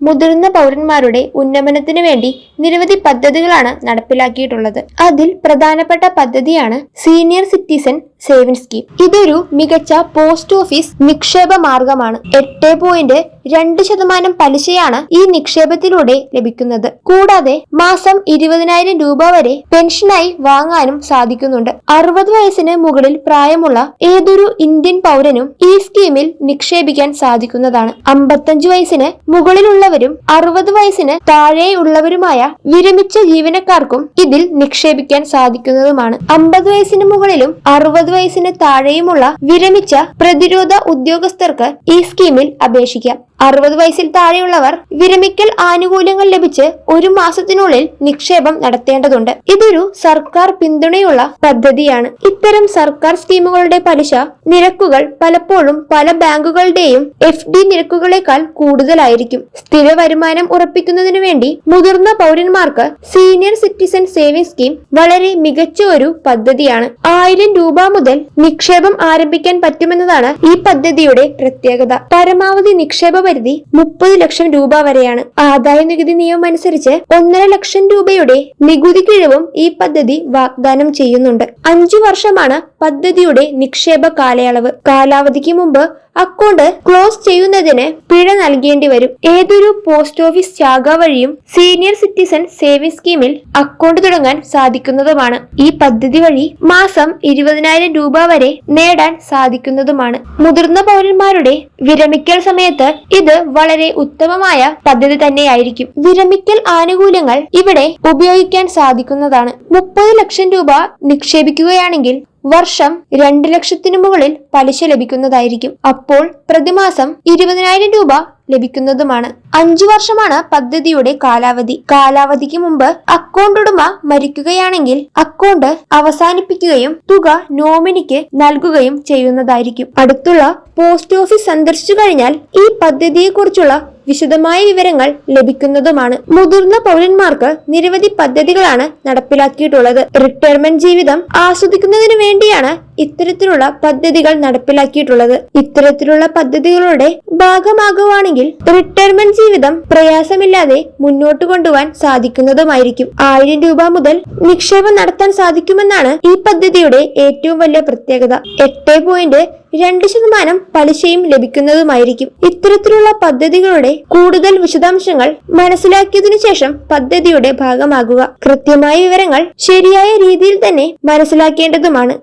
മുതിർന്ന പൗരന്മാരുടെ ഉന്നമനത്തിനു വേണ്ടി നിരവധി പദ്ധതികളാണ് നടപ്പിലാക്കിയിട്ടുള്ളത്. അതിൽ പ്രധാനപ്പെട്ട പദ്ധതിയാണ് സീനിയർ സിറ്റിസൺ സേവിംഗ് സ്കീം. ഇതൊരു മികച്ച പോസ്റ്റ് ഓഫീസ് നിക്ഷേപ മാർഗമാണ്. എട്ട് പോയിന്റ് രണ്ട് ശതമാനം പലിശയാണ് ഈ നിക്ഷേപത്തിലൂടെ ലഭിക്കുന്നത്. കൂടാതെ മാസം ഇരുപതിനായിരം രൂപ വരെ പെൻഷനായി വാങ്ങാനും സാധിക്കുന്നുണ്ട്. അറുപത് വയസ്സിന് മുകളിൽ പ്രായമുള്ള ഏതൊരു ഇന്ത്യൻ പൗരനും ഈ സ്കീമിൽ നിക്ഷേപിക്കാൻ സാധിക്കുന്നതാണ്. അമ്പത്തഞ്ച് വയസ്സിന് മുകളിലുള്ളവരും അറുപത് വയസ്സിന് താഴെയുള്ളവരുമായ വിരമിച്ച ജീവനക്കാർക്കും ഇതിൽ നിക്ഷേപിക്കാൻ സാധിക്കുന്നതുമാണ്. അമ്പത് വയസ്സിന് മുകളിലും അറുപത് വയസ്സിന് താഴെയുമുള്ള വിരമിച്ച പ്രതിരോധ ഉദ്യോഗസ്ഥർക്ക് ഈ സ്കീമിൽ അപേക്ഷിക്കാം. അറുപത് വയസ്സിൽ താഴെയുള്ളവർ വിരമിക്കൽ ആനുകൂല്യങ്ങൾ ലഭിച്ച് ഒരു മാസത്തിനുള്ളിൽ നിക്ഷേപം നടത്തേണ്ടതുണ്ട്. ഇതൊരു സർക്കാർ പിന്തുണയുള്ള പദ്ധതിയാണ്. ഇത്തരം സർക്കാർ സ്കീമുകളുടെ പലിശ നിരക്കുകൾ പലപ്പോഴും പല ബാങ്കുകളുടെയും എഫ് ഡി നിരക്കുകളേക്കാൾ കൂടുതലായിരിക്കും. സ്ഥിര വരുമാനം ഉറപ്പിക്കുന്നതിനു വേണ്ടി മുതിർന്ന പൗരന്മാർക്ക് സീനിയർ സിറ്റിസൺ സേവിംഗ് സ്കീം വളരെ മികച്ച ഒരു പദ്ധതിയാണ്. ആയിരം രൂപ മുതൽ നിക്ഷേപം ആരംഭിക്കാൻ പറ്റുമെന്നതാണ് ഈ പദ്ധതിയുടെ പ്രത്യേകത. പരമാവധി നിക്ഷേപ പരിധി മുപ്പത് ലക്ഷം രൂപ വരെയാണ്. ആദായ നികുതി നിയമം അനുസരിച്ച് ഒന്നര ലക്ഷം രൂപയുടെ നികുതി കിഴിവും ഈ പദ്ധതി വാഗ്ദാനം ചെയ്യുന്നുണ്ട്. അഞ്ചു വർഷമാണ് പദ്ധതിയുടെ നിക്ഷേപ കാലയളവ്. കാലാവധിക്ക് മുമ്പ് അക്കൗണ്ട് ക്ലോസ് ചെയ്യുന്നതിന് പിഴ നൽകേണ്ടി വരും. ഏതൊരു പോസ്റ്റ് ഓഫീസ് ശാഖ വഴിയും സീനിയർ സിറ്റിസൺ സേവിംഗ് സ്കീമിൽ അക്കൗണ്ട് തുടങ്ങാൻ സാധിക്കുന്നതുമാണ്. ഈ പദ്ധതി വഴി മാസം ഇരുപതിനായിരം രൂപ വരെ നേടാൻ സാധിക്കുന്നതുമാണ്. മുതിർന്ന പൗരന്മാരുടെ വിരമിക്കൽ സമയത്ത് ഇത് വളരെ ഉത്തമമായ പദ്ധതി തന്നെയായിരിക്കും. വിരമിക്കൽ ആനുകൂല്യങ്ങൾ ഇവിടെ ഉപയോഗിക്കാൻ സാധിക്കുന്നതാണ്. മുപ്പത് ലക്ഷം രൂപ നിക്ഷേപിക്കുകയാണെങ്കിൽ വർഷം രണ്ട് ലക്ഷത്തിനു മുകളിൽ പലിശ ലഭിക്കുന്നതായിരിക്കും. അപ്പോൾ പ്രതിമാസം ഇരുപതിനായിരം രൂപ ലഭിക്കുന്നതുമാണ്. അഞ്ചു വർഷമാണ് പദ്ധതിയുടെ കാലാവധി. കാലാവധിക്ക് മുമ്പ് അക്കൗണ്ട് ഉടമ മരിക്കുകയാണെങ്കിൽ അക്കൗണ്ട് അവസാനിപ്പിക്കുകയും തുക നോമിനിക്ക് നൽകുകയും ചെയ്യുന്നതായിരിക്കും. അടുത്തുള്ള പോസ്റ്റ് ഓഫീസ് സന്ദർശിച്ചു കഴിഞ്ഞാൽ ഈ പദ്ധതിയെക്കുറിച്ചുള്ള വിശദമായ വിവരങ്ങൾ ലഭിക്കുന്നതുമാണ്. മുതിർന്ന പൗരന്മാർക്ക് നിരവധി പദ്ധതികളാണ് നടപ്പിലാക്കിയിട്ടുള്ളത്. റിട്ടയർമെന്റ് ജീവിതം ആസ്വദിക്കുന്നതിന് വേണ്ടിയാണ് ഇത്തരത്തിലുള്ള പദ്ധതികൾ നടപ്പിലാക്കിയിട്ടുള്ളത്. ഇത്തരത്തിലുള്ള പദ്ധതികളുടെ ഭാഗമാകുവാണെങ്കിൽ റിട്ടയർമെന്റ് ജീവിതം പ്രയാസമില്ലാതെ മുന്നോട്ട് കൊണ്ടുപോകാൻ സാധിക്കുന്നതുമായിരിക്കും. ആയിരം രൂപ മുതൽ നിക്ഷേപം നടത്താൻ സാധിക്കുമെന്നാണ് ഈ പദ്ധതിയുടെ ഏറ്റവും വലിയ പ്രത്യേകത. എട്ട് പോയിന്റ് രണ്ട് ശതമാനം പലിശയും ലഭിക്കുന്നതുമായിരിക്കും. ഇത്തരത്തിലുള്ള പദ്ധതികളുടെ കൂടുതൽ വിശദാംശങ്ങൾ മനസ്സിലാക്കിയതിനു ശേഷം പദ്ധതിയുടെ ഭാഗമാകുക. കൃത്യമായ വിവരങ്ങൾ ശരിയായ രീതിയിൽ തന്നെ മനസ്സിലാക്കേണ്ടതുമാണ്.